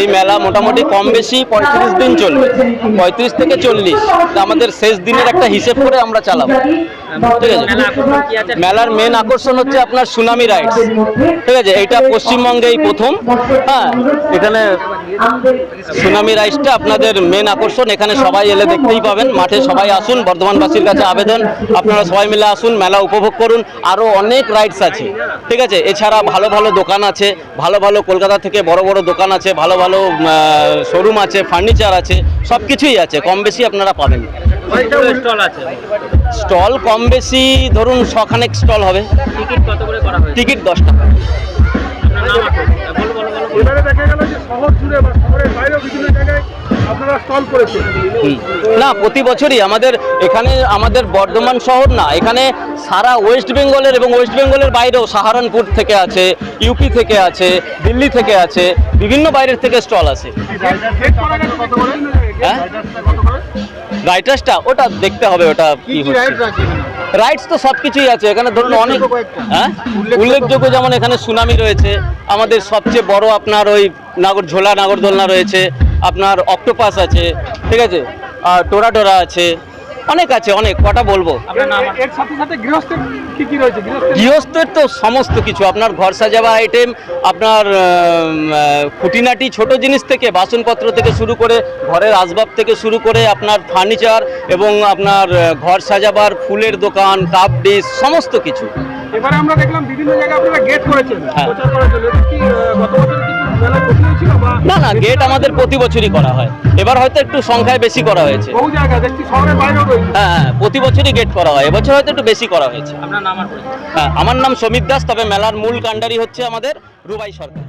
এই মেলা মোটামুটি কম বেশি পঁয়ত্রিশ দিন চলবে। পঁয়ত্রিশ থেকে চল্লিশ। আমাদের শেষ দিনের একটা হিসেব করে আমরা চালাবো। ঠিক আছে? মেলার মেন আকর্ষণ হচ্ছে আপনার সুনামি রাইডস ঠিক আছে? এটা পশ্চিমবঙ্গে এই প্রথম। হ্যাঁ। এখানে সুনামি রাইডসটা আপনাদের মেন আকর্ষণ। এখানে সবাই এলে দেখতেই পাবেন। মাঠে সবাই আসুন। বর্ধমানবাসীর কাছে আবেদন। আপনারা সবাই মিলে আসুন মেলা উপভোগ করুন। আরও অনেক রাইডস আছে। ঠিক আছে? এছাড়া ভালো ভালো দোকান আছে। ভালো ভালো কলকাতা থেকে বড় বড় দোকান আছে ভালো ভালো শোরুম আছে ফার্নিচার আছে সব কিছুই আছে কম বেশি আপনারা পাবেন। স্টল কম বেশি ধরুন শখানেক স্টল হবে। টিকিট দশ টাকা। আপনারা স্টল করেছেন না প্রতি বছরই আমাদের এখানে আমাদের বর্ধমান শহর না এখানে সারা ওয়েস্ট বেঙ্গলের এবং ওয়েস্ট বেঙ্গলের বাইরেও সাহারানপুর থেকে আছে ইউপি থেকে আছে দিল্লি থেকে আছে বিভিন্ন বাইরের থেকে স্টল আছে। করে? হ্যাঁ? রাইটার্সটা ওটা দেখতে হবে ওটা কি হচ্ছে? রাইটস তো সব কিছুই আছে। এখানে ধরুন অনেক হ্যাঁ? উল্লেখযোগ্য যেমন এখানে সুনামি রয়েছে আমাদের সবচেয়ে বড় আপনার ওই নাগর ঝোলা নাগরদোলনা রয়েছে আপনার অক্টোপাস আছে ঠিক আছে? আর টোরা আছে অনেক আছে অনেক কটা বলব? আপনার নাম এর সাথে সাথে গৃহস্থের কি কি রয়েছে? গৃহস্থের গৃহস্থের তো সমস্ত কিছু আপনার ঘর সাজাবা আইটেম আপনার খুঁটিনাটি ছোট জিনিস থেকে বাসনপত্র থেকে শুরু করে ঘরের আসবাব থেকে শুরু করে আপনার ফার্নিচার এবং আপনার ঘর সাজাবার ফুলের দোকান কাপ ডিশ সমস্ত কিছু। এবারে আমরা দেখলাম বিভিন্ন জায়গায় আপনারা গেট করেছেন। হ্যাঁ। প্রচার করার জন্য। কি গত বছর কি না না গেট আমাদের প্রতি বছরই করা হয়। এবার হয়তো একটু সংখ্যায় বেশি করা হয়েছে। হ্যাঁ হ্যাঁ প্রতি বছরই গেট করা হয়। এবছর হয়তো একটু বেশি করা হয়েছে। হ্যাঁ আমার নাম সমীর দাস তবে মেলার মূল কাণ্ডারি হচ্ছে আমাদের রুবাই সরকার।